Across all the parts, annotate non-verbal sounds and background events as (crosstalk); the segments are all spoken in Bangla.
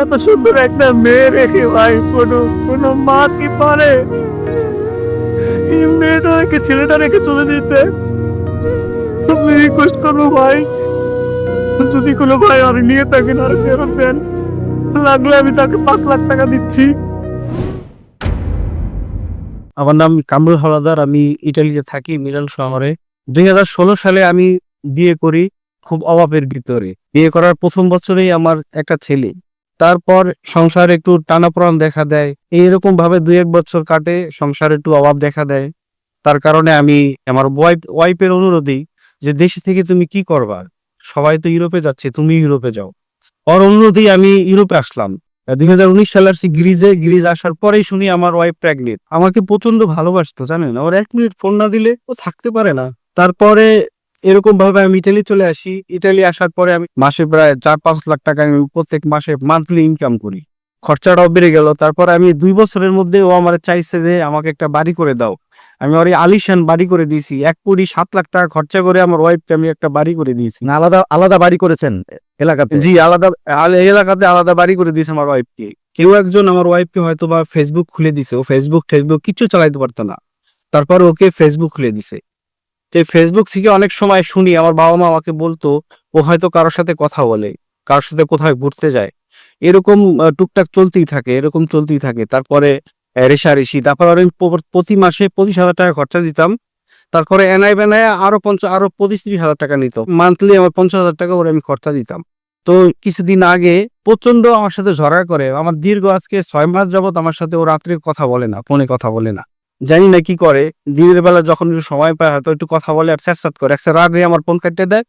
এত সুন্দর একটা মেয়ে রেখে ভাই, কোনো কোনো মা কি পারে? এই মেয়েটা ছেলেটা রেখে চলে যেতে। আমি রিকোয়েস্ট করব ভাই, যদি কোনো ভাই আর নিয়ে থাকেন আর ফেরত দেন, লাগলে আমি তাকে পাঁচ লাখ টাকা দিচ্ছি। আমার নাম কামরুল হলাদার আমি ইটালিতে থাকি, মিলান শহরে। দুই হাজার ষোলো সালে আমি বিয়ে করি, খুব অভাবের ভিতরে। বিয়ে করার প্রথম বছরেই আমার একটা ছেলে। তারপর সংসার একটু টানাপোড়ান দেখা দেয়। এইরকম ভাবে দুই এক বছর কাটে, সংসার একটু অভাব দেখা দেয়। তার কারণে আমি আমার ওয়াইফ ওয়াইফের অনুরোধেই যে দেশে থেকে তুমি কি করবা? সবাই তো ইউরোপে যাচ্ছে, তুমি ইউরোপে যাও। ওর অনুরোধেই আমি ইউরোপে আসলাম। দুই হাজার উনিশ সালে আসছি গ্রিজে, গ্রিজ আসার পরেই শুনি আমার ওয়াইফ প্রেগনেন্ট আমাকে প্রচণ্ড ভালোবাসতো, জানেন? ওর এক মিনিট ফোন না দিলে ও থাকতে পারে না। তারপরে এরকম ভাবে আমি ইটালি চলে আসি। ইটালি আসার পরে আমি মাসে প্রায় চার পাঁচ লাখ টাকা আমি প্রত্যেক মাসে মান্থলি ইনকাম করি। খরচাটাও বেড়ে গেল। তারপর আমি দুই বছরের মধ্যে ও আমার চাইছে যে আমাকে একটা বাড়ি করে দাও। আমি ওর আলিশান বাড়ি করে দিয়েছি। এক কোটি সাত লাখ টাকা খরচা করে আমার ওয়াইফকে আমি একটা বাড়ি করে দিয়েছি। না আলাদা আলাদা বাড়ি করেছেন এলাকাতে? জি আলাদা আল- এলাকাতে আলাদা বাড়ি করে দিয়েছে আমার ওয়াইফকে কেউ একজন আমার ওয়াইফকে হয়তো বা ফেসবুক খুলে দিছে। ও ফেসবুক ফেসবুক কিছু চালাইতে পারতো না। তারপর ওকে ফেসবুক খুলে দিছে। যে ফেসবুক থেকে অনেক সময় শুনি আমার বাবা মা আমাকে বলতো, ও হয়তো কারোর সাথে কথা বলে, কারোর সাথে কোথায় ঘুরতে যায়। এরকম টুকটাক চলতেই থাকে, এরকম চলতেই থাকে। তারপরে রেশারেশি তারপর আমি প্রতি মাসে পঁচিশ হাজার টাকা খরচা দিতাম। তারপরে এনআই বেনায় আরও পঞ্চাশ আরও পঁচিশ ত্রিশ হাজার টাকা নিত। মান্থলি আমার পঞ্চাশ হাজার টাকা ওরে আমি খরচা দিতাম। তো কিছুদিন আগে প্রচণ্ড আমার সাথে ঝগড়া করে। আমার দীর্ঘ আজকে ছয় মাস যাবত আমার সাথে ও রাত্রে কথা বলে না, ফোনে কথা বলে না। জানি না কি করে। দিনের বেলা যখন একটু সময় পায়, হয়তো একটু কথা বলে আর স্যাঁত করে। একটা রাগে আমার ফোন কাটতে দেয়।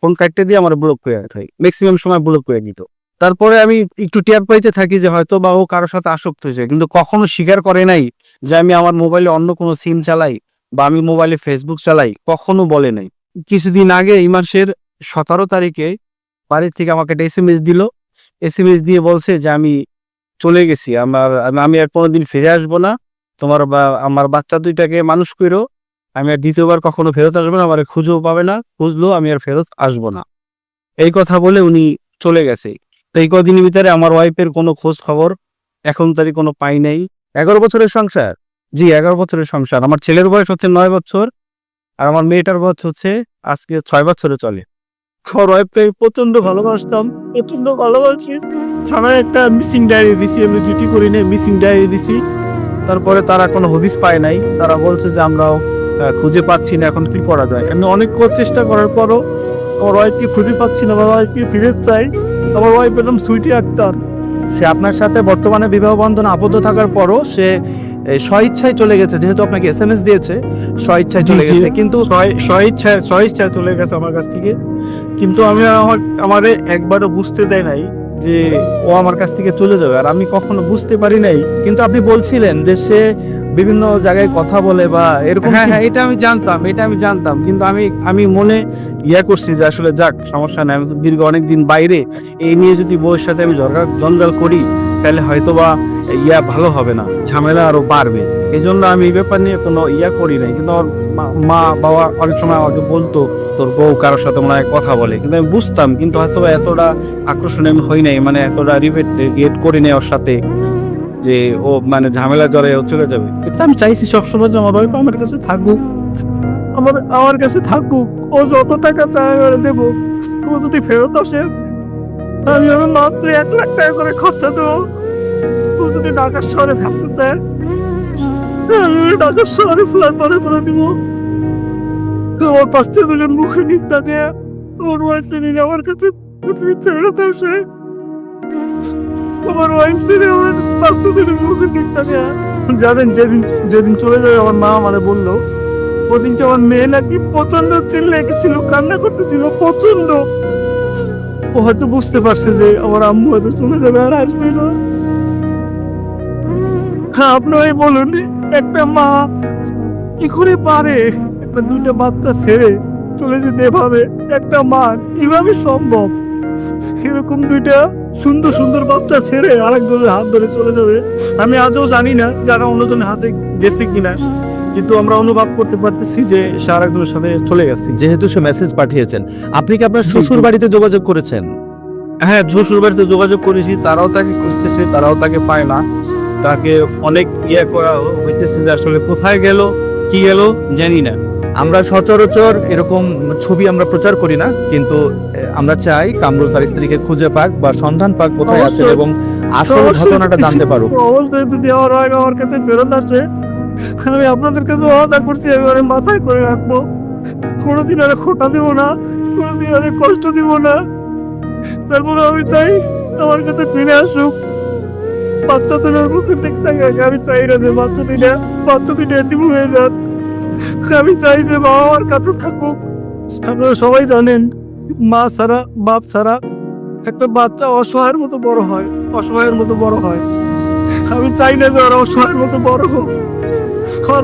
ফোন কাটতে দিয়ে আমার ব্লক করে হয়। ম্যাক্সিমাম সময় ব্লক করে দিত। তারপরে আমি একটু টের পাইতে থাকি যে হয়তো বা ও কারোর সাথে আসক্ত হয়েছে। কিন্তু কখনো স্বীকার করে নাই যে আমি আমার মোবাইলে অন্য কোনো সিম চালাই বা আমি মোবাইলে ফেসবুক চালাই। কখনো বলে নাই। কিছুদিন আগে এই মাসের সতেরো তারিখে বাড়ির থেকে আমাকে একটা এস এম এস দিল। এস এম এস দিয়ে বলছে যে আমি চলে গেছি। আমার আমি- আমি আর কোনোদিন ফিরে আসব না। তোমার বা আমার বাচ্চা দুইটাকে মানুষ করো আমি আর দ্বিতীয়বার কখনো ফেরত আসব না আমার খুঁজেও পাবে না খুঁজলেও আমি আর ফেরত আসব না। এই কথা বলে উনি চলে গেছে। তো এই কদিনের ভিতরে আমার ওয়াইফের কোনো খোঁজ খবর এখন তারই কোনো পাই নাই। এগারো বছরের সংসার? জি এগারো বছরের সংসার। আমার ছেলের বয়স হচ্ছে নয় বছর আর আমার মেয়েটার বয়স হচ্ছে আজকে ছয় বছরে চলে। আমার ওয়াইফকে আমি প্রচণ্ড ভালোবাসতাম প্রচণ্ড ভালোবাসি। থানায় একটা মিসিং ডায়েরি দিছি আমি ডিউটি করি নাই মিসিং ডায়েরি দিছি। তারপরে তারা কোনো হদিস পায় নাই। তারা বলছে যে আমরাও খুঁজে পাচ্ছি না এখন কি করা যায়? আমি অনেক চেষ্টা করার পরও আমার ওয়াইফকে খুঁজে পাচ্ছি না আমার ওয়াইফকে ফিরে চাই। আমার ওয়াইফ একদম সুইটি আক্তার। সে আপনার সাথে বর্তমানে বিবাহ বন্ধন আবদ্ধ থাকার পরও সে স্বইচ্ছায় চলে গেছে যেহেতু আপনাকে এস এম এস দিয়েছে স্বইচ্ছায় চলে। গেছে। কিন্তু স্বইচ্ছায় স্বইচ্ছায় চলে গেছে আমার কাছ থেকে। কিন্তু আমি আমার আমারে একবারও বুঝতে দেয় নাই যে ও আমার কাছ থেকে চলে যাবে। আর আমি কখনো বুঝতে পারি নাই কিন্তু আপনি বলছিলেন যে সে বিভিন্ন জায়গায় কথা বলে বা এরকম হ্যাঁ হ্যাঁ এটা আমি জানতাম এটা আমি জানতাম। কিন্তু আমি আমি মনে ইয়া করছি যে আসলে যাক সমস্যা নাই। আমি তো দীর্ঘ অনেক দিন বাইরে এই নিয়ে যদি বউয়ের সাথে আমি ঝগড়া জঞ্জাল করি তাহলে হয়তো বা ইয়া ভালো হবে না ঝামেলা আরও বাড়বে। এই জন্য আমি এই ব্যাপার নিয়ে কোনো ইয়া করি নাই। কিন্তু আমার মা- মা বাবা অনেক সময় আমাকে বলতো তোর বউ কারোর সাথে মনে হয় কথা বলে। কিন্তু আমি বুঝতাম, কিন্তু হয়তো এতটা আকর্ষণীয় আমি হই নাই মানে এতটা রিপেট রিয়েট করি নাই ওর সাথে যে ও মানে ঝামেলা জ্বরে ও চলে যাবে। কিন্তু আমি চাইছি সবসময় যে আমার ওয়াইফ আমার কাছে থাকুক, আমার আমার কাছে থাকুক, ও যত টাকা চায় আমি দেবো। ও যদি ফেরত আসে, আমি আমার মাত্র এক লাখ টাকা করে খরচা দেবো। ও যদি ঢাকার শহরে থাকতে চায় ঢাকার শহরে ফ্ল্যাট ভাড়া করে দিব। আমার পাঁচ দুজন মুখে নিস্তা দিয়ে ওর ওয়াইফ যদি আমার কাছে যদি ফেরত আসে আমার ওয়াইফ যদি আমার পাঁচ দিনের মুখে নিস্তা দেয়া জানেন যেদিন যেদিন চলে যাবে, আমার মা আমারে বলল, ওদিনকে আমার মেয়ে নাকি প্রচণ্ড চিল্লে গেছিল, কান্না করতেছিল প্রচণ্ড ও হয়তো বুঝতে পারছে যে আমার আম্মু হয়তো চলে যাবে আর আসবে না। হ্যাঁ আপনারাই বলুন, একটা মা কি করে পারে? একটা দুইটা বাচ্চা ছেড়ে চলে যেতে এভাবে একটা মা কীভাবে সম্ভব? এরকম দুইটা সুন্দর সুন্দর বাচ্চা ছেড়ে আরেকজনের হাত ধরে চলে যাবে? আমি আজও জানি না যারা অন্যজনের হাতে গেছে কিনা কিন্তু আমরা অনুভব করতে পারতেছি যে সে আরেকজনের সাথে চলে গেছে। যেহেতু সে মেসেজ পাঠিয়েছেন আপনি কি আপনার শ্বশুর বাড়িতে যোগাযোগ করেছেন? হ্যাঁ শ্বশুর বাড়িতে যোগাযোগ করেছি তারাও তাকে খুঁজতেছে তারাও তাকে পায় না। তাকে অনেক ইয়ে করা হইতেছে যে আসলে কোথায় গেল কি গেল জানি না। আমরা সচরাচর এরকম ছবি আমরা প্রচার করি না কিন্তু আমরা চাই কামরুল তার স্ত্রীকে খুঁজে পাক বা সন্ধান পাক কোথায় আছে এবং আসল ঘটনাটা জানতে পারুক। (laughs) অবশ্যই যদি আমার হয় আমার কাছে ফেরত আসে আমি আপনাদের কাছে ওয়াদা করছি আমি মাথায় করে রাখব। কোনোদিন আরে খোটা দিব না কোনোদিন আরে কষ্ট দিব না। তারপরে আমি চাই আমার কাছে ফিরে আসুক। বাচ্চা দুটোর মুখে দেখতে থাকে আমি চাই না যে বাচ্চা দুইটা বাচ্চা দুইটা এতিম হয়ে যাক। আমি চাই যে বাবা আমার কাছে থাকুক। আপনারা সবাই জানেন, মা ছাড়া, বাপ ছাড়া একটা বাচ্চা অসহায়ের মতো বড় হয়, অসহায়ের মতো বড় হয়। আমি চাই না যে ওরা অসহায়ের মতো বড় হোক।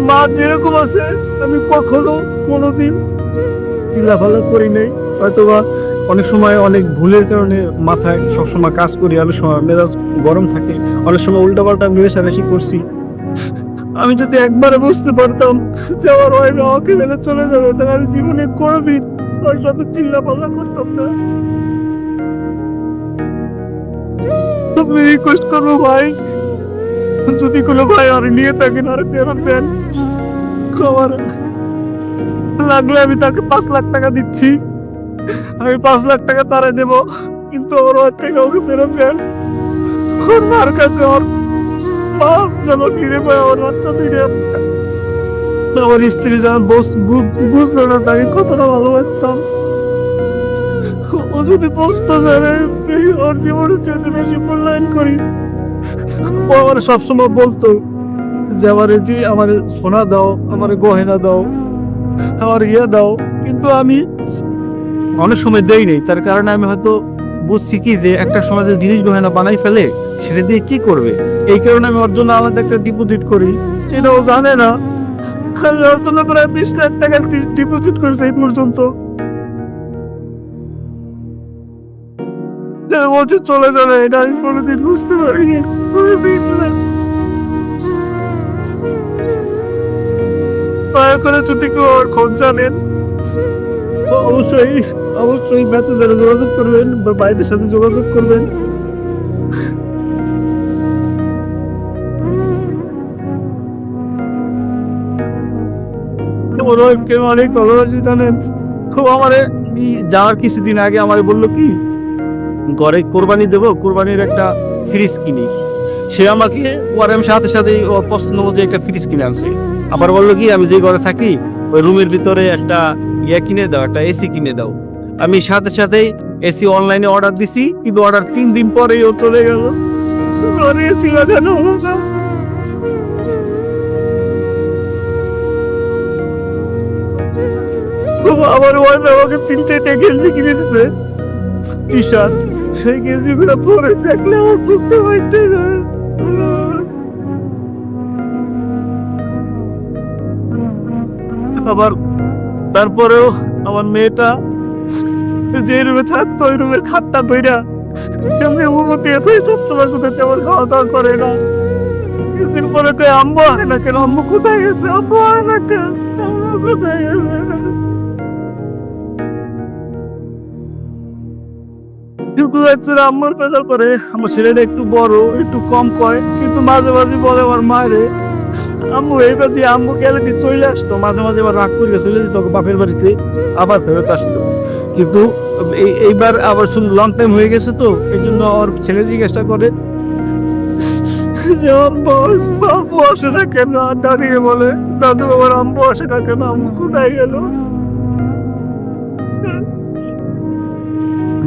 মা যেরকম আছে, আমি কখনো কোনোদিন চিল্লাফাল্লা করি নাই। হয়তোবা অনেক সময় অনেক ভুলের কারণে মাথায় সবসময় কাজ করি, অনেক সময় মেজাজ গরম থাকে, অনেক সময় উল্টাপাল্টা মেরেশারেশি করছি। আমি যদি একবারে বুঝতে পারতাম যে আমার ওয়াইফ আমাকে মেনে চলে যাবে, তাহলে আমি জীবনে কোনোদিন ওর সাথে চিল্লাপাল্লা করতাম না। আপনি রিকোয়েস্ট করব ভাই, যদি কোনো ভাই আর নিয়ে থাকেন, আর ফেরত দেন। আমার লাগলে আমি তাকে পাঁচ লাখ টাকা দিচ্ছি। আমি পাঁচ লাখ টাকা তারা দেব, কিন্তু ওর ওর টাকা ওকে ফেরত দেন। ওর মার কাছে ওর মা, যেন ফিরে পায় ওর বাচ্চা ফিরে আমার স্ত্রী যেন বুঝলো না তাকে কতটা ভালোবাসতাম। ও যদি বুঝতো জানে ওর জীবনের চেয়ে বেশি মূল্যায়ন করি। ও আমার সবসময় বলতো যে, আমার যে, আমার সোনা দাও, আমার গহেনা দাও, আমার ইয়ে দাও। কিন্তু আমি অনেক সময় দেই নেই, তার কারণে আমি হয়তো বুঝছি কি যে একটা সময় যে জিনিস গহেনা বানাই ফেলে সেটা দিয়ে কি করবে? এই কারণে আমি ওর জন্য আলাদা একটা ডিপোজিট করি। সেটা ও জানে না। আমি ওর জন্য প্রায় বিশ লাখ টাকা ডিপোজিট করেছি এই পর্যন্ত। যে চলে যাবে, এটা আমি কোনোদিন বুঝতে পারিনি। কোনোদিন না। দয়া করে যদি কেউ ওর খোঁজ জানেন, অবশ্যই অবশ্যই মেসেঞ্জারে যোগাযোগ করবেন বা ভাইদের সাথে যোগাযোগ করবেন। ওয়াইফকে অনেক ভালোবাসি জানেন? খুব আমারে যাওয়ার কিছুদিন আগে আমারে বলল কি, ঘরে কোরবানি দেবো, কোরবানির একটা ফ্রিজ কিনি। সে আমাকে ওর আমি সাথে সাথে ওর পছন্দ মতো একটা ফ্রিজ কিনে আনছে। আবার বলল কি, আমি যে ঘরে থাকি, ওই রুমের ভিতরে একটা ইয়ে কিনে দাও, একটা এসি কিনে দাও। আমি সাথে সাথেই এসি অনলাইনে অর্ডার দিছি, কিন্তু অর্ডার তিন দিন পরেই ও চলে গেল। ঘরে এসি লাগানো হলো না। আমার ওয়াইফ আমাকে তিন, চারটে গেঞ্জি কিনে দিছে। টি শার্ট সেই গেঞ্জিগুলো পরে দেখলে আমার বুকটা ফাইটে যায়। আবার তারপরেও আমার মেয়েটা যে রুমে থাকতো ওই রুমের খাটটা ধইরা কেমনি উপমতি এত সবসময় সাথে তেমন খাওয়া দাওয়া করে না। কিছুদিন পরে তো আম্মু হয় না কেন? আম্মু কোথায় গেছে? আম্মু না কেন? আম্মু কোথায় গেছে? আম্মুর পরে। আমার ছেলেটা একটু বড়, একটু কম কয়, কিন্তু মাঝে মাঝে বলে আমার মায়েরে, আম্মু এইবার দিয়ে আম্মু গেলে চলে আসতো? মাঝে মাঝে আবার রাগ করে চলে যেত, বাপের বাড়িতে আবার ফেরত আসতো। কিন্তু এই- এইবার আবার শুধু লং টাইম হয়ে গেছে তো এই জন্য আমার ছেলে জিজ্ঞাসা করে বাবু আসে না কেন? বলে, দাদু, আমার আম্মু আসে না কেন? কোথায় গেল?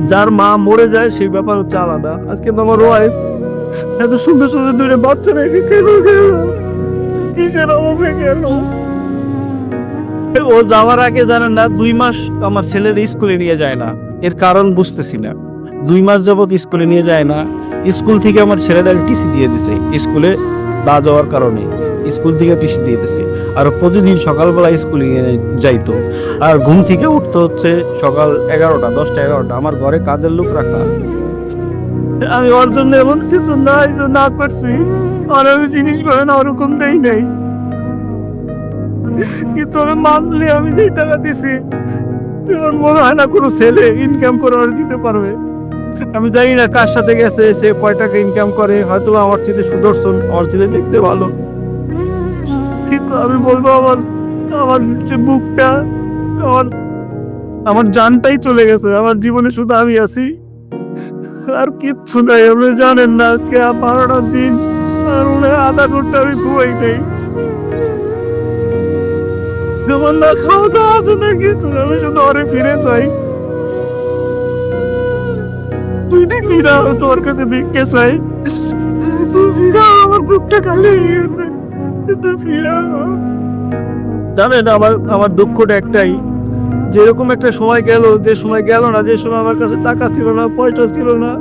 যার মা মরে যায়, সেই ব্যাপার হচ্ছে আলাদা। আজকে আমার ওয়াইফ এত সুন্দর সুন্দর দূরে বাচ্চা রেখে কেন গেল কিসের অভাবে গেল? ও যাওয়ার আগে জানেন না, দুই মাস আমার ছেলের স্কুলে নিয়ে যায় না। এর কারণ বুঝতেছি না। দুই মাস যাবৎ স্কুলে নিয়ে যায় না। স্কুল থেকে আমার ছেলেদের টিসি দিয়ে দিছে। স্কুলে না যাওয়ার কারণে স্কুল থেকে টিসি দিয়ে দিছে। আর প্রতিদিন সকালবেলা স্কুলে যাইতো। আর ঘুম থেকে উঠতে হচ্ছে সকাল এগারোটা, দশটা এগারোটা। আমার ঘরে কাজের লোক রাখা। আমি ওর জন্য এমন কিছু না না করছি। আর আমি জিনিস করে না, ওরকম দেই নাই। কিন্তু আমি মান্থলি আমি যে টাকা দিছি? আমার মনে হয় না কোনো ছেলে ইনকাম করে আর দিতে পারবে। আমি জানি না কার সাথে গেছে, সে কয় টাকা ইনকাম করে, হয়তো আমার ছেলে সুদর্শন, আমার ছেলে দেখতে ভালো। কিন্তু আমি বলব আমার আমার যে বুকটা, আমার আমার জানটাই চলে গেছে, আমার জীবনে শুধু আমি আছি। আর কিচ্ছু নাই, আপনি জানেন না, আজকে বারোটা দিন, আর মনে আধা ঘণ্টা আমি ঘুমাই নেই। আমার না খাওয়া দাওয়া আছে না কিছু আমি শুধু ঘরে ফিরে চাই তুই না আমি তোমার কাছে ভিক্ষে চাই? তুই ফিরাও, আমার বুকটা খালি। তুই ফিরাও। জানেন, আমার আমার দুঃখটা একটাই। যেরকম একটা সময় গেল, যে সময় গেল না, যে সময় আমার কাছে টাকা ছিল না, পয়সা ছিল না,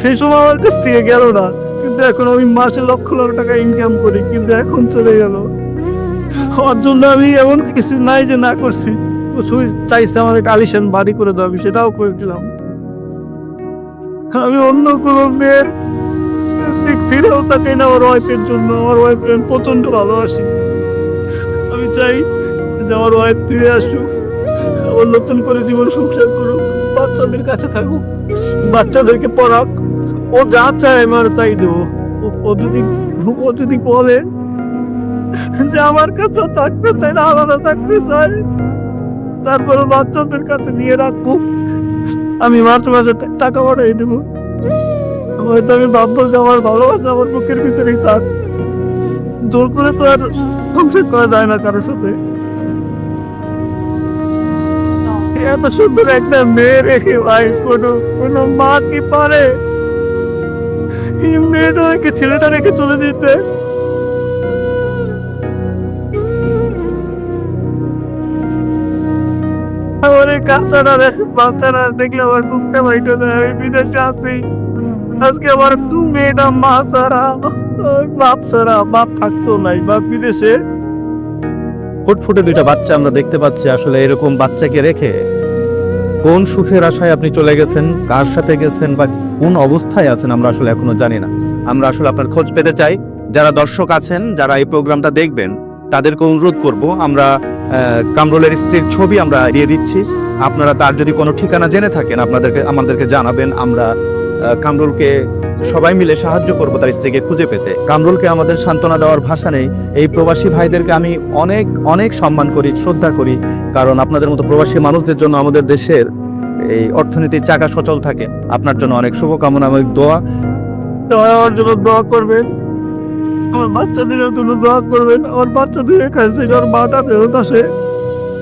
সেই সময় আমার কাছ থেকে গেল না। কিন্তু এখন আমি মাসে লক্ষ লক্ষ টাকা ইনকাম করি, কিন্তু এখন চলে গেল। ওর জন্য আমি এমন কিছু নাই যে না করছি। শুধু চাইছে আমার একটা আলিশান বাড়ি করে দেওয়া, আমি সেটাও করে দিলাম। আমি অন্য কোনো মেয়ের দিক ফিরেও তাকাই না ওর ওয়াইফের জন্য। আমার ওয়াইফের আমি প্রচণ্ড ভালোবাসি। আমি চাই যে আমার ওয়াইফ ফিরে আসুক। আবার নতুন করে জীবন সংসার করুক। বাচ্চাদের কাছে থাকুক। বাচ্চাদেরকে পড়াক। ও যা চায় আমার তাই দেবো। ও যদি ও যদি বলে যে আমার কাছে থাকতে চাই না, আলাদা থাকতে চাই তারপরে বাচ্চাদের কাছে নিয়ে রাখব। আমি মার্চ মাসে টাকা পাঠিয়ে দেবো। হয়তো আমি ভাববো যে আমার ভালোবাসা আমার বুকের ভিতরেই থাক। জোর করে তো আর সংসার করা যায় না কারোর সাথে। এত সুন্দর একটা মেয়ে রেখে ভাই, কোনো কোনো মা কি পারে? এই মেয়েটা ছেলেটা রেখে চলে যেতে। দেখলে আমার বুকটা যায়, আমি বিদেশে আজকে আমার মেয়েটা মা ওই বাপ ছাড়া, বাপ থাকতো নাই, বাপ বিদেশে। ফুটফুটে দুইটা বাচ্চা আমরা দেখতে পাচ্ছি, আসলে এরকম বাচ্চাকে রেখে কোন সুখের আশায় আপনি চলে গেছেন, কার সাথে গেছেন, বা কোন অবস্থায় আছেন আমরা আসলে এখনও জানি না। আমরা আসলে আপনার খোঁজ পেতে চাই, যারা দর্শক আছেন, যারা এই প্রোগ্রামটা দেখবেন, তাদেরকে অনুরোধ করব, আমরা কামরুলের স্ত্রীর ছবি আমরা দিয়ে দিচ্ছি। আপনারা তার যদি কোনো ঠিকানা জেনে থাকেন, আপনাদেরকে, আমাদেরকে জানাবেন। আমরা কামরুলকে সবাই মিলে সাহায্য করব তার স্ত্রীকে খুঁজে পেতে। কামরুলকে আমাদের সান্ত্বনা দেওয়ার ভাষা নেই। এই প্রবাসী ভাইদেরকে আমি অনেক অনেক সম্মান করি, শ্রদ্ধা করি। কারণ আপনাদের মতো প্রবাসী মানুষদের জন্য আমাদের দেশের এই অর্থনীতির চাকা সচল থাকে। আপনার জন্য অনেক শুভকামনা এবং দোয়া। দোয়া করবেন। আমার বাচ্চাদের জন্য দোয়া করবেন, আমার বাচ্চাদের কাছে আমার মাটা ফেরত আসে।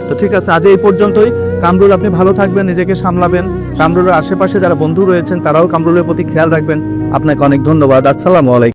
তো ঠিক আছে, আজ এই পর্যন্তই। কামরুল, আপনি ভালো থাকবেন, নিজেকে সামলাবেন। কামরুলের আশেপাশে যারা বন্ধু রয়েছেন, তারাও কামরুলের প্রতি খেয়াল রাখবেন। আপনাকে অনেক ধন্যবাদ। আসসালামু আলাইকুম।